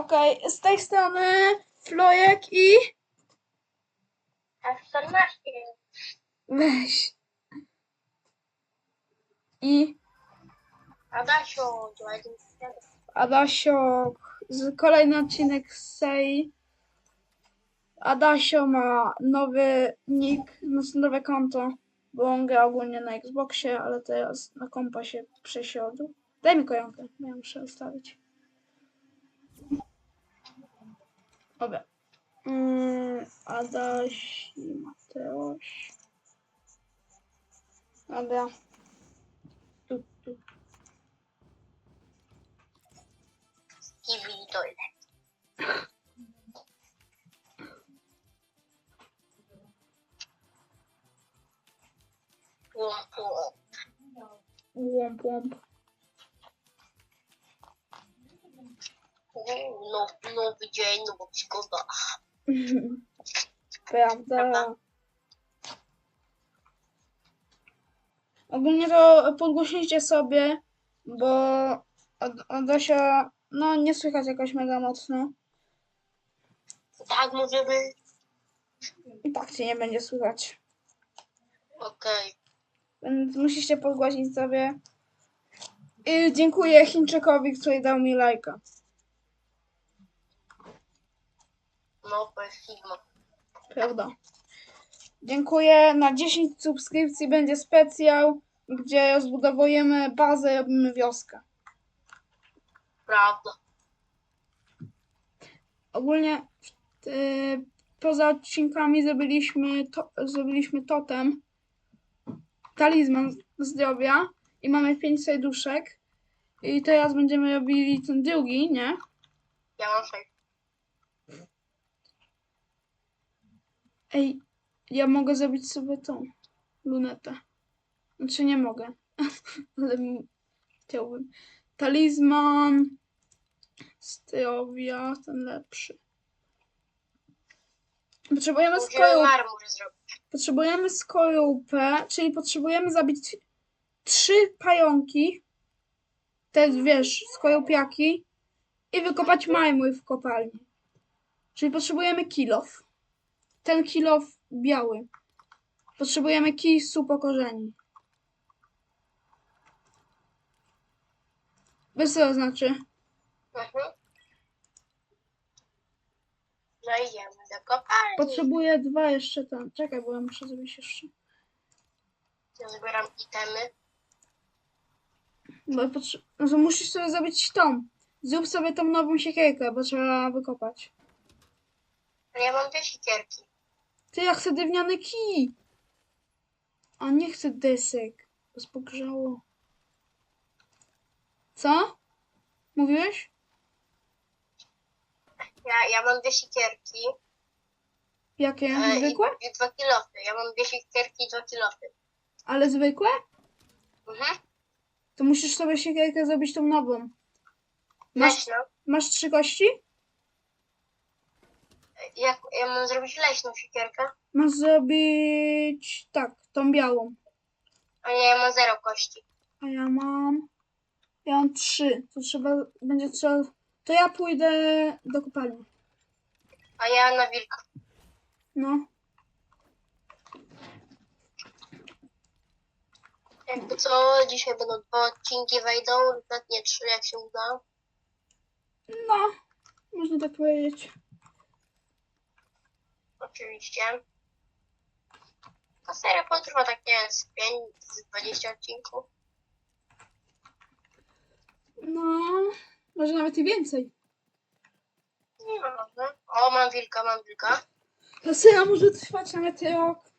Okej, z tej strony Flojek i... F14. Weź. I Adasiu, 27. Adasio, z kolejny odcinek z serii. Adasio ma nowy nick, nowe konto, bo on gra ogólnie na Xboxie, ale teraz na kompa się przesiadł. Daj mi kojonkę, ja muszę ustawić. Dobra. Mm, Adaś i Mateusz. Dobra. Tu, tu. Kiwi toilet. Pum, pum. Łomp, łomp. Uuu, No, nowy dzień, nowa przygoda. Prawda. Ogólnie to podgłośnijcie sobie, bo Ad- Adasia, no nie słychać jakoś mega mocno. Tak możemy? I tak cię nie będzie słychać. Okej. Więc musicie podgłośnić sobie. I dziękuję Chińczykowi, który dał mi lajka. No, bez Sigma. Prawda. Dziękuję. Na 10 subskrypcji będzie specjal, gdzie rozbudowujemy bazę, robimy wioskę. Prawda. Ogólnie y, poza odcinkami zrobiliśmy, to, zrobiliśmy totem, talizman zdrowia i mamy 5 serduszek. I teraz będziemy robili ten drugi, nie? Ja mam sześć. Ej, ja mogę zrobić sobie tą lunetę. Znaczy nie mogę, ale chciałbym. Talizman zdrowia, ten lepszy. Potrzebujemy Musimy skoru, marmur zrobić. potrzebujemy skorupę, czyli potrzebujemy zabić trzy pająki, te wiesz, skorupiaki i wykopać marmur w kopalni. Czyli potrzebujemy kilof. Ten kilof biały. Potrzebujemy kij z upokorzeni. Bez co to znaczy? Mhm. Zajdziemy do kopalni. Potrzebuję dwa jeszcze tam. Czekaj, bo ja muszę zrobić jeszcze. Ja zbieram itemy. Bo potrze- no to musisz sobie zrobić tą. Zrób sobie tą nową siekierkę, bo trzeba wykopać. Ale ja mam dwie siekierki. Ty, ja chcę drewniany kij. A nie chcę desek, bo spogrzało. Co? Mówiłeś? Ja, ja mam dwie siekierki. Jakie? e, Zwykłe? I, I dwa kilofy. Ja mam dwie siekierki i dwa kilofy. Ale zwykłe? Mhm. To musisz sobie siekierkę zrobić tą nową. Masz, Leśną. masz trzy kości? Jak, ja mam zrobić leśną siekierkę. Masz zrobić tak, tą białą. A nie, ja mam zero kości. A ja mam. Ja mam trzy. To trzeba. Będzie trzeba. To ja pójdę do kopalni. A ja na wilka. No. Jakby co, dzisiaj będą dwa odcinki wejdą, nawet nie trzy, jak się uda. No. Można tak powiedzieć. Oczywiście. Ta seria potrwa tak nie wiem, z 5, z 20 odcinków. No. Może nawet i więcej. Nie ma może. O, mam wilka, mam wilka. Ta seria może trwać nawet rok.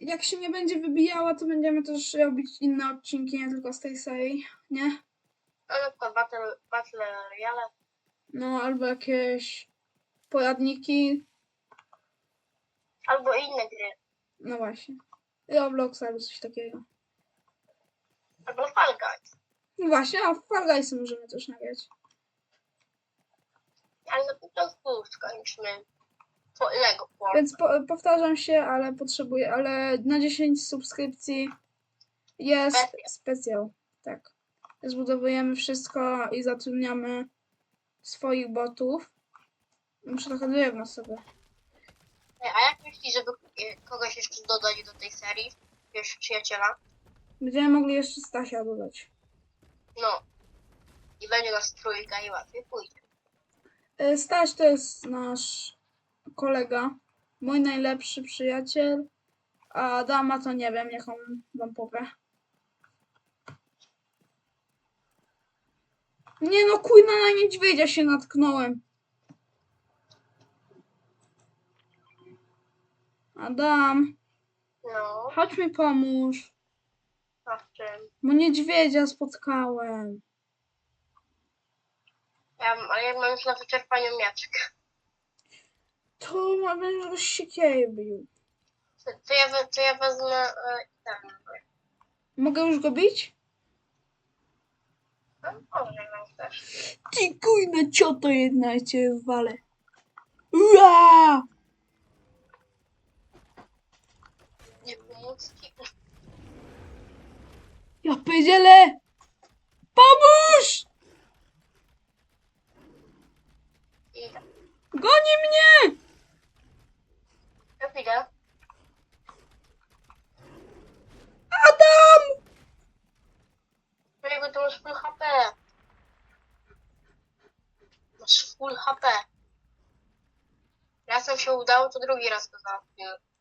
Jak się nie będzie wybijała, to będziemy też robić inne odcinki, nie tylko z tej serii, nie? A na przykład Battle, battle Royale. No, albo jakieś poradniki. Albo inne gry. No właśnie. Roblox albo coś takiego. Albo Fall Guys. No właśnie, a Fall Guysy możemy też nagrać. Ale na początku skończmy po Lego Form. Więc po, powtarzam się, ale potrzebuję, ale na 10 subskrypcji jest Specjal. specjal. Tak. Zbudowujemy wszystko i zatrudniamy swoich botów. Muszę trochę drewna sobie. Ej, A jak myślisz, żeby e, kogoś jeszcze dodać do tej serii? Wiesz, przyjaciela? Będziemy mogli jeszcze Stasia dodać. No. I będzie nas trójka i łatwiej pójdzie. E, Staś to jest nasz kolega, mój najlepszy przyjaciel, a Adama to nie wiem, niech on wam powie. Nie no, kujna na niedźwiedzia się natknąłem. Adam, No, chodź mi pomóż, a w czym? bo niedźwiedzia spotkałem. Ja, ale ja mam już na wyczerpaniu miaczek. To ma będzie siekierę bił. To, to, ja, we- to ja wezmę e, ten. Mogę już go bić? No, może jak też. Ty kujna cioto jedna ja cię walę. Ua! Ci. Ja powiedziele! Pomóż! Idę. Goni mnie! Idę? Adam! Mojego to masz full HP. Masz full HP. Razem się udało, to drugi raz go załatwiłem.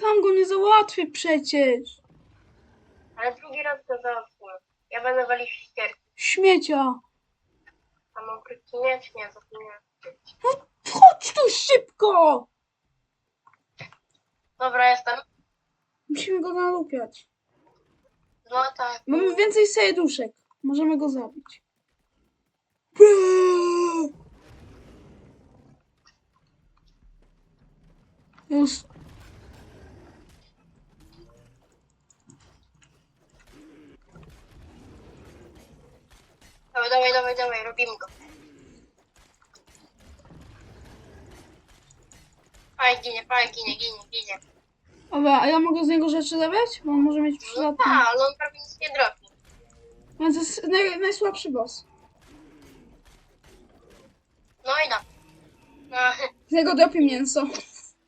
Sam go nie załatwię przecież. Ale drugi raz go załatwiłem. Ja będę walić ścierki. Śmiecia. A mam krótki miecz? Nie, zapomniałem. No, chodź tu szybko! Dobra, jestem. Musimy go nalupiać. Złota. Mamy więcej serduszek. Możemy go zabić. Już. Dawaj, dawaj, dawaj, dawaj, robimy go. Faj, ginie, faj, ginie, ginie, ginie. Dobra, a ja mogę z niego rzeczy zabrać? Bo on może mieć No przydatne. tak, ale on prawie nic nie dropi. Więc to jest naj, najsłabszy boss. No i da. No, Z niego dropi mięso.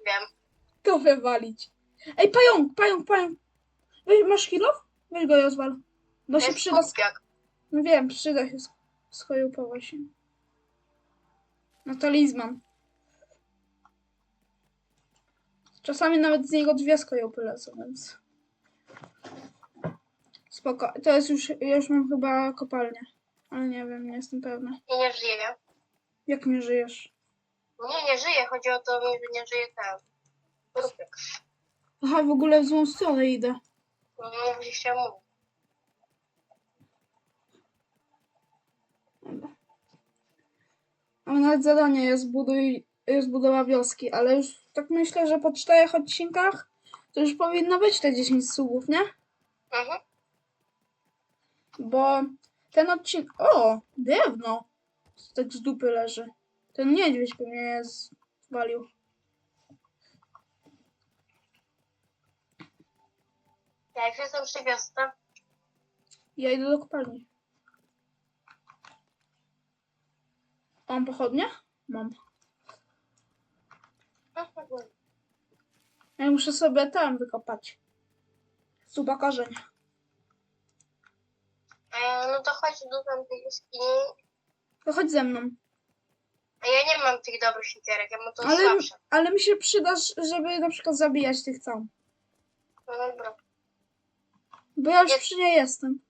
wiem. To wywalić. Ej, pająk, pająk, pająk. Weź, masz kilo? Weź go i rozwal. Bo się Jest przyda. kupiak. No wiem, przyda się sk- skojupowo się. No talizman. Czasami nawet z niego dwie skojupy lecą, więc... Spoko. To jest już, ja już mam chyba kopalnię. Ale nie wiem, nie jestem pewna. Nie, nie żyje. Jak nie żyjesz? Nie, nie żyje. Chodzi o to, że nie ten. Kupiak. Aha, w ogóle w złą stronę idę. No, nie chciał mówić. Nawet zadanie jest, buduj, jest budowa wioski, ale już tak myślę, że po czterech odcinkach to już powinno być te 10 subów, nie? Mhm. Bo ten odcinek... O! Drewno! Tak z dupy leży. Ten niedźwiedź pewnie je zwalił. Ja już jestem przy wiosce. Ja idę do kopalni. Mam pochodnie? Mam. Ja muszę sobie tam wykopać. Suba korzenia. E, no to chodź do tamtej jaskini. To chodź ze mną. A ja nie mam tych dobrych siekierek, ja mam to Ale, słabsze. ale mi się przydasz, żeby na przykład zabijać tych całą. No dobra. Bo ja już Jest. przy niej jestem.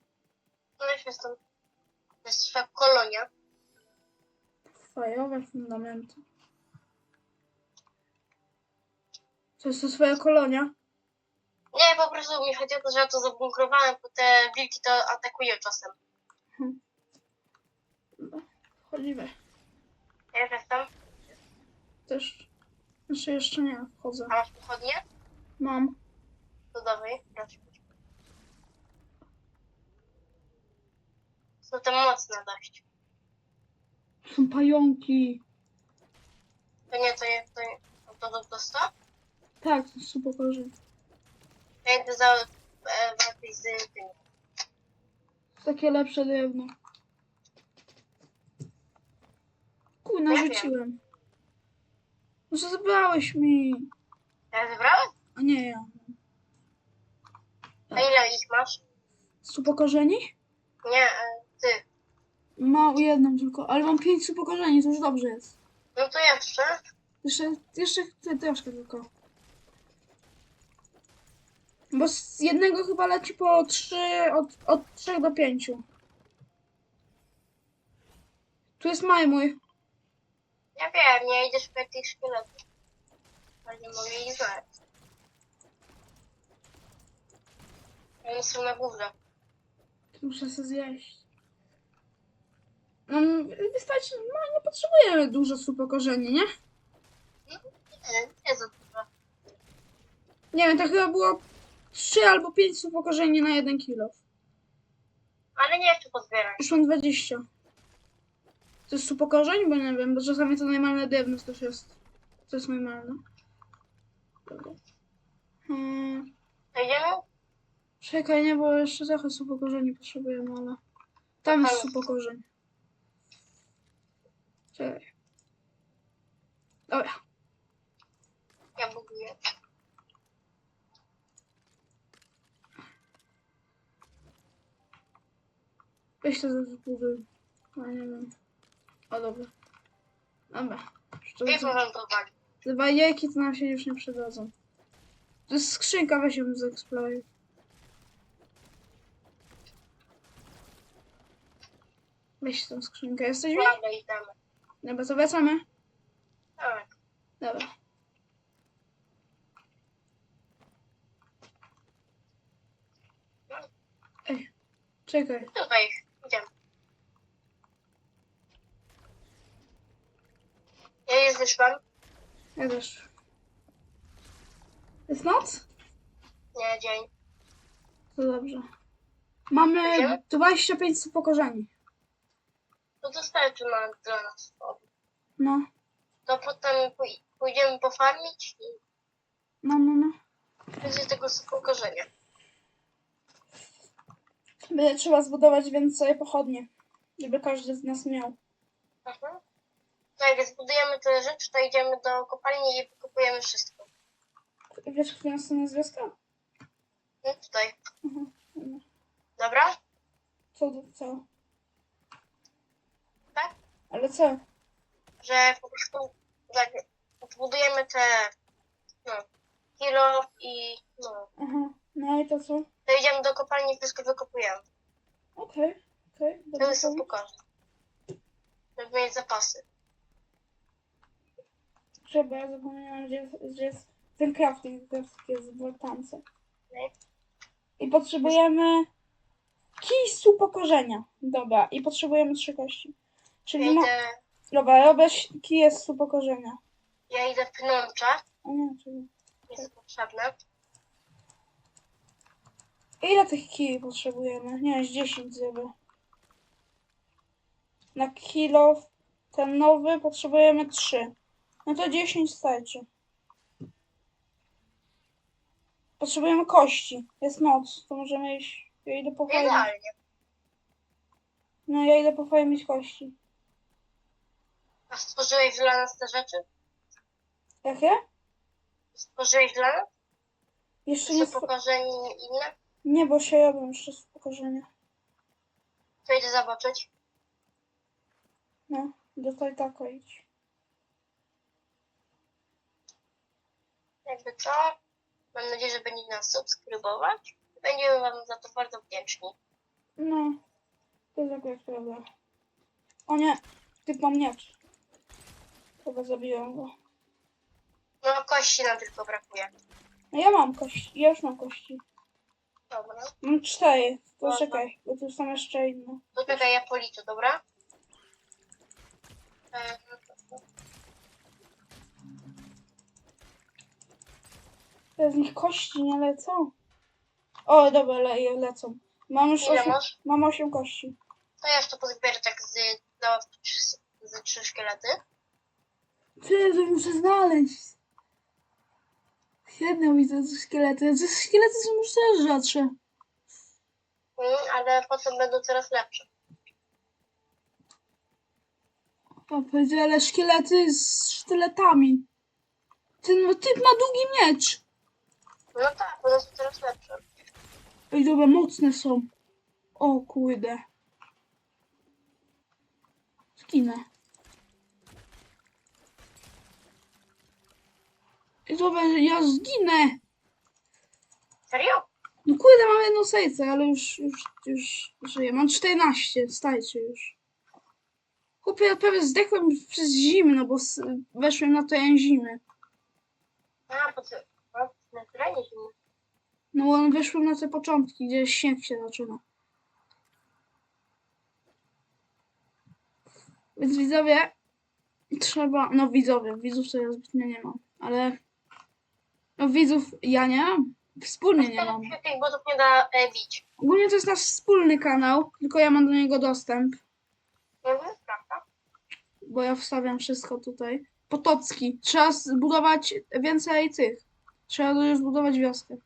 No już jestem. To jest twoja kolonia. Fajowe fundamenty. To jest to swoja kolonia? Nie, po prostu mi chodzi o to, że ja to zabunkrowałem, bo te wilki to atakują czasem. Chodzimy. Ja już jestem. Też. Znaczy jeszcze nie, wchodzę. A masz pochodnie? Mam. To dawaj, proszę. Są te mocne dość. Są pająki. To nie, to nie, to nie. To to, to, to, Tak, to są pokorzy. Ja idę za e, z tym. Takie lepsze drewno. Kuj, narzuciłem. No co zabrałeś mi? Ja zebrałem? A nie ja. A ile ich masz? Stu pokorzeni? Nie, e, ty. Mam jedną tylko, ale mam pięć stu pokorzeni, to już dobrze jest. No to jeszcze. Jeszcze, jeszcze troszkę tylko. Bo z jednego chyba leci po trzy, od, od trzech do pięciu. Tu jest majmój. Ja wiem, nie idę szukać tych szkieletów. Ale nie mogę ich znaleźć. One są na górze. Muszę sobie zjeść. Nam wystarczy, no nie potrzebujemy dużo stu pokorzeni, nie? Nie, nie za dużo. Nie wiem, to chyba było trzy albo pięć stu pokorzeni na jeden kilo. Ale nie chcę pozbierać. Już mam 20. To jest pokorzeń? Bo nie wiem, bo czasami to normalne drewno też jest. To jest normalne. Dobra. Hmm, To idziemy? czekaj, nie, bo jeszcze trochę korzeni potrzebujemy, ale... Tam jest supo korzeń. Czekaj. Dobra. Ja buduję. Weź to zbuduj. A nie wiem. O, dobra. Dobra. Dwie porządkowanie. Te bajeki to nam się już nie przydadzą. To jest skrzynka, weź ją zaeksploruj. Weź tą skrzynkę. Jesteśmy? Ładne itemy. Dobra, to wracamy. Tak. Dobra. Ej, czekaj. Tutaj. Idziemy. Ja już wyszłam. Ja też. Jest noc? Nie, dzień. To dobrze. Mamy Idziemy? 25 stóp pokorzeni. To dostarczy nam dla nas. No, To potem pój- pójdziemy pofarmić i no, no, no. będzie tego korzenia. Będzie trzeba zbudować więcej pochodnie, żeby każdy z nas miał. Mhm. To jak zbudujemy te rzeczy, to idziemy do kopalni i wykopujemy wszystko. Wiesz, w którą stronę jest wioska? No tutaj. Mhm. dobra. Dobra? Co, co? Ale co? Że po prostu jak zbudujemy te no, kilo i no, Aha, no i to co? to idziemy do kopalni i wszystko wykopujemy. Okej, okej. To dobra, jest pomysł. pokażę. Żeby mieć zapasy. Trzeba, ja zapomniałam, że jest, że jest ten crafting, to jest w Voltance. Nie? I potrzebujemy kisu pokorzenia. Dobra, i potrzebujemy trzy kości. Ja Czyli no, idę, dobra, robię kij z upokorzenia. ja idę pnącza, O nie, czyli... jest potrzebne. Ile tych kij potrzebujemy? Nie, z 10 zrobię. Na kilo ten nowy potrzebujemy 3. No to 10 starczy. Potrzebujemy kości. Jest noc, to możemy iść. Ja idę po. Idealnie. No ja idę po fajne mieć kości. A stworzyłeś dla nas te rzeczy? Jakie? Stworzyłeś dla nas? Jeszcze Czy nie, są spo... pokorzeni inne? nie bo się robią jeszcze z upokorzenia. To idę zobaczyć. No, do taka idź. Jakby co? Mam nadzieję, że będziecie nas subskrybować. Będziemy wam za to bardzo wdzięczni. No, to jest akurat prawda. O nie, typ mam miecz. Chyba zabiłem go. No kości nam tylko brakuje. No ja mam kości, ja już mam kości. Dobra. Mam cztery, to Dobra. czekaj, bo tu są jeszcze inne. Czekaj, ja policzę, dobra? E, Te z nich kości nie lecą. O, dobra, le lecą. Mam już Ile osiem, masz? mam osiem kości. To ja jeszcze pozbierę tak z, do, trzy- z trzy szkielety. To muszę znaleźć. Jedno widzę ze szkielety. Te szkielety są już też rzadsze. Mm, ale potem będą coraz lepsze. Powiedział, ale szkielety z sztyletami. Ten typ ma długi miecz. No tak, one są coraz lepsze. Ej, dobra, mocne są. O kurde. Zginę. Dobra, ja zginę. Serio? No kurde, mam jedno serce, ale już, już, już żyję. Mam 14, stajcie już. Chłopie, ja prawie zdechłem przez zimno, bo s- weszłem na teren zimy. A, po co? Na terenie zimno. No bo weszłem na te początki, gdzie śnieg się zaczyna. Więc widzowie, trzeba, no widzowie, widzów to ja zbytnio nie mam, ale no widzów ja nie mam, wspólnie nie mam. się tych botów nie da e, bić. Ogólnie to jest nasz wspólny kanał, tylko ja mam do niego dostęp, Mhm, prawda? bo ja wstawiam wszystko tutaj. Potocki, trzeba zbudować więcej tych, trzeba już zbudować wioskę.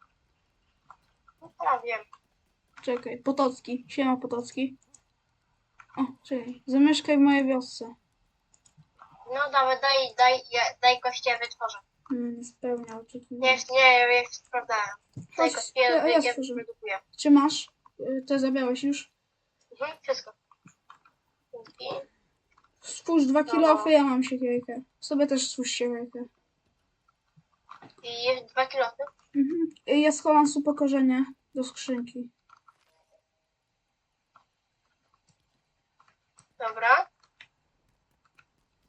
No wiem. Czekaj, Potocki, siema Potocki. O, czekaj, zamieszkaj w mojej wiosce. No dawaj, daj, daj, ja, daj koście wytworzę. Nie spełnia Nie, oczekiwań. nie, ja już sprawdzałem. Daj Chodź, ja, ja, ja stworzę. produkuję. Czy masz? Y, Te zabrałeś już? Mhm, wszystko. Dzięki. Stwórz dwa No. kilofy, ja mam siekierkę. Sobie też stwórz siekierkę. I jest dwa kilofy. Mhm. Y, Ja schowam supokorzenie do skrzynki. Dobra.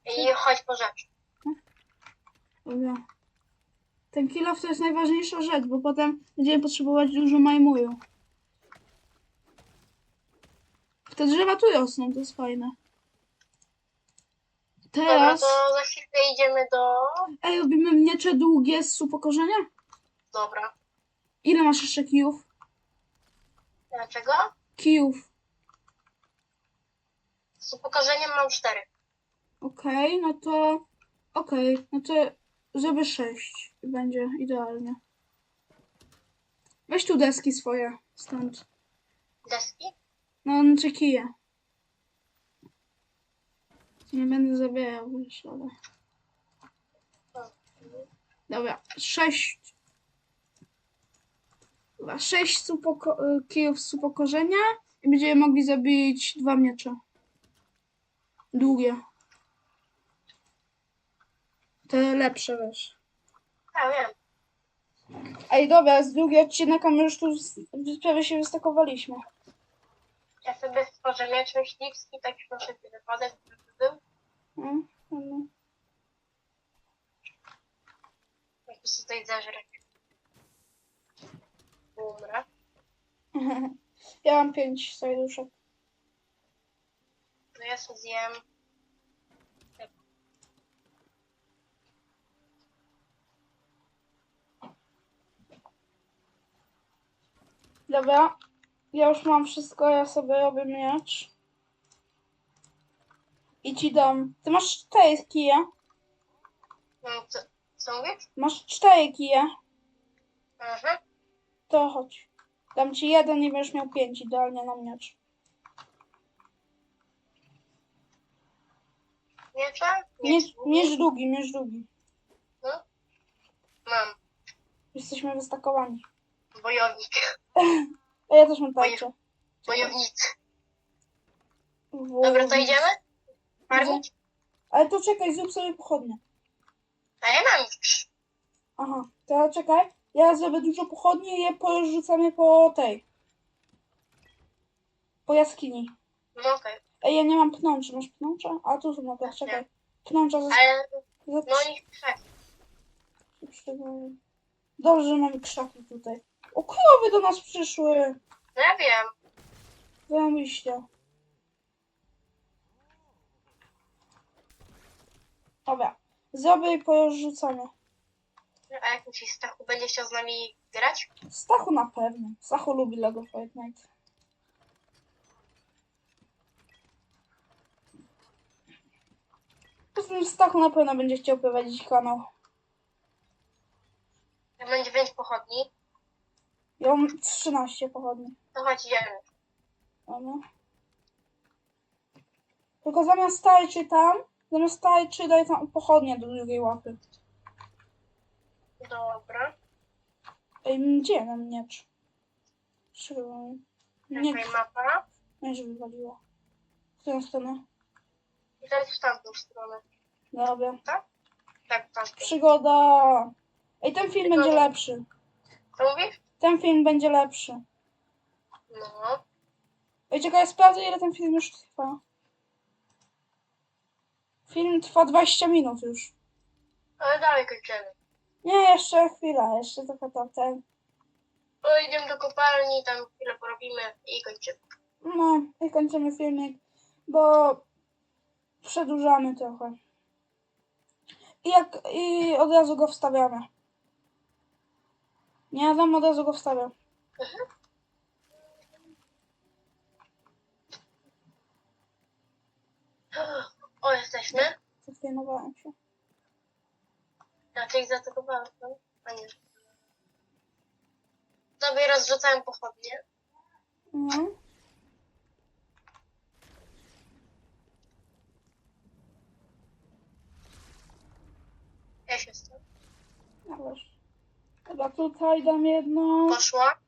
I chodź po rzecz. Dobra. Ten kilof to jest najważniejsza rzecz, bo potem będziemy potrzebować dużo majmuju. Te drzewa tu rosną, to jest fajne. Dobra, Teraz... to za chwilkę idziemy do... Ej, robimy miecze długie z supokorzenia? Dobra. Ile masz jeszcze kijów? Dlaczego? Kijów. Z upokorzeniem mam cztery. Okej, no to... Okej, no to żeby sześć i będzie idealnie. Weź tu deski swoje stąd. Deski? No, znaczy kije. Nie będę zabierał, wiesz, ale... Dobra, sześć... Dobra, sześć supoko- kijów z upokorzenia i będziemy mogli zabić dwa miecze. Długie. Te lepsze, wiesz. Ja wiem. Ej, dobra, z drugi odcinek, a my już tu z- prawie się wystakowaliśmy. Ja sobie stworzę miecz myśliwski, tak już na wszelki wypadek, żeby był. No, no. Jak się tutaj zeżrę. Umrę. Ja mam pięć serduszek. To ja sobie zjem. Dobra, ja już mam wszystko, ja sobie robię miecz. I ci dam. Ty masz cztery kije. No, co, co mówisz? Masz cztery kije. Mhm. To chodź. Dam ci jeden i będziesz miał pięć idealnie na miecz. Miecze? Miecz, Miecz. miecz długi, miecz długi. Mam. Jesteśmy wystakowani. Wojownik. A ja też mam tarczę. Wojownicy. Dobra, to idziemy? Farmić? Ale to czekaj, zrób sobie pochodnie. A ja mam już. Aha, to czekaj. Ja zrobię dużo pochodni i je porzucamy po tej. Po jaskini. No okej. Ej, ja nie mam pnączy. Masz pnącza? A tu są mogę, czekaj. Pnącza za... Ale za no oni krzaki. Dobrze, że mamy krzaki tutaj. O, krowy do nas przyszły. Ja wiem. Zajebiście. Dobra. Zrobię i porzucamy. A jak myślisz, Stachu będzie chciał z nami grać? Stachu na pewno. Stachu lubi Lego Fortnite. Poza tym Stachu na pewno będzie chciał prowadzić kanał. Będzie pięć pochodni, Ja mam 13 pochodni. to chodź idziemy. Dobra. Tylko zamiast tarczy tam, zamiast tarczy daj tam pochodnie do drugiej łapy. Dobra. Ej, gdzie mam miecz? Trzymaj. Nie, mapa. miecz wywaliło. W którą stronę? I teraz w tamtą stronę. Dobra. Tak, w tamtą. Przygoda. Ej, ten film Przygoda. będzie lepszy. Co mówisz? Ten film będzie lepszy. No. Ej, czekaj, ja sprawdzę ile ten film już trwa. Film trwa 20 minut już. Ale dalej kończymy. Nie, jeszcze chwila, jeszcze tylko tam ten. No idziemy do kopalni, tam chwilę porobimy i kończymy. No, i kończymy filmik, bo przedłużamy trochę. I jak i od razu go wstawiamy. Nie, ja tam od razu go wstawiam. O, jesteśmy. Zatrenowałem się. Raczej zaatakowałem. No? A nie. Sobie rozrzucałem pochodnie. Mhm. Ja się stąd. Dobra. Dobra, tutaj dam jedną. Poszła.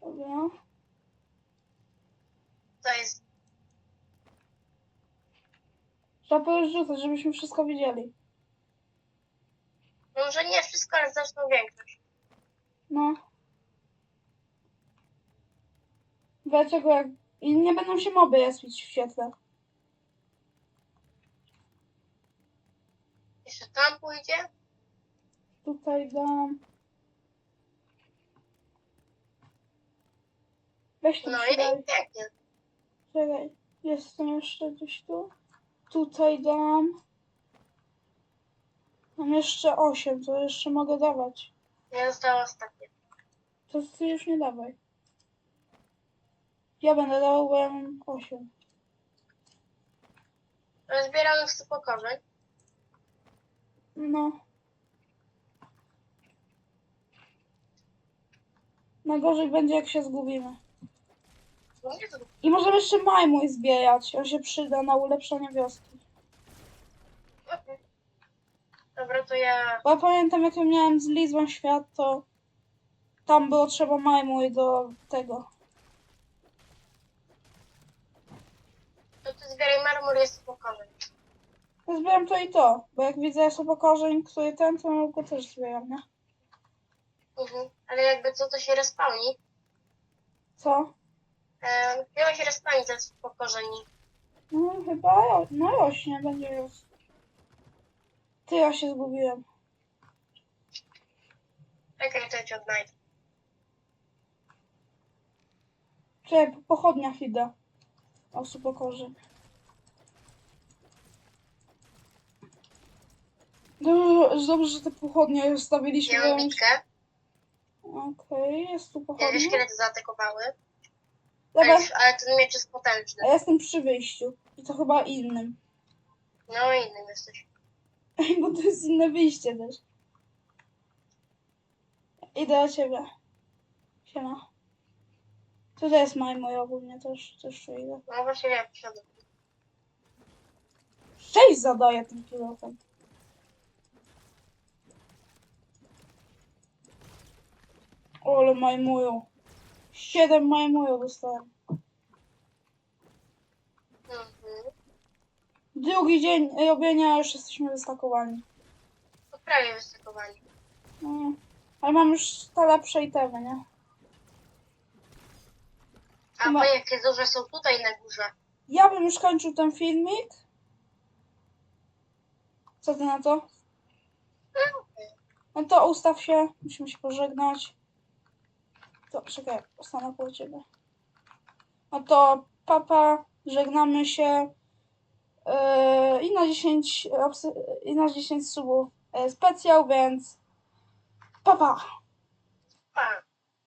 Dobra. To jest. Trzeba porozrzucać, żebyśmy wszystko widzieli. Może nie wszystko, ale znaczną większość. No. Dlaczego jak... I nie będą się moby jaśnić w świetle. Jeszcze tam pójdzie. Tutaj dam... Weź tu No i przydaj. pięknie. Czekaj. Jestem jeszcze gdzieś tu. Tutaj dam... Mam jeszcze 8, to jeszcze mogę dawać. Nie zostało ostatnie. To ty już nie dawaj. Ja będę dawał, bo ja mam 8. Zbieramy w pokorzeń. No. Najgorzej będzie, jak się zgubimy. No I możemy jeszcze majmuj zbierać. On się przyda na ulepszenie wioski. Dobra, to ja. Bo ja pamiętam, jak ja miałem z Lizbą świat, to tam było trzeba majmuj do tego. To ty zbieraj marmur, jest pokorzeń. Ja zbieram to i to, bo jak widzę sobokorzeń, który ten, to go też zbieram, nie? Mhm. Ale jakby co, to się respawni. Co? Ehm, Chyba się respawni ze pokorzeni. No chyba, ro- no rośnie, będzie rósł. Ty, ja się zgubiłem. Czekaj, to ja cię odnajdę. Czekaj, po pochodniach idę. O. Dobrze, dobrze, że te pochodnie już stawiliśmy. Więc- bitkę. Okej, jest tu Ja pochodnia. wiesz, kiedy to zaatakowały. Dobra, ale ten miecz jest potężny. a ja jestem przy wyjściu. I to chyba innym. No innym jesteś. Bo to jest inne wyjście też. Idę do ciebie. Siema. Tutaj jest maj mój ogólnie, też, też tu idę. No właśnie ja przyszedłem. Sześć zadaję tym pilofem. Ole majmują. Siedem majmują dostałem. Mhm. Drugi dzień robienia, już jesteśmy wystakowani. To prawie wystakowali. No, ale mam już te lepsze itemy, nie? A Chyba- po jakie duże są tutaj na górze. Ja bym już kończył ten filmik. Co ty na to? No. No to ustaw się, musimy się pożegnać. To czekaj, postanę po ciebie. No to papa, żegnamy się. Yy, I na 10 obs- i na 10 subów yy, specjal, więc papa. Pa.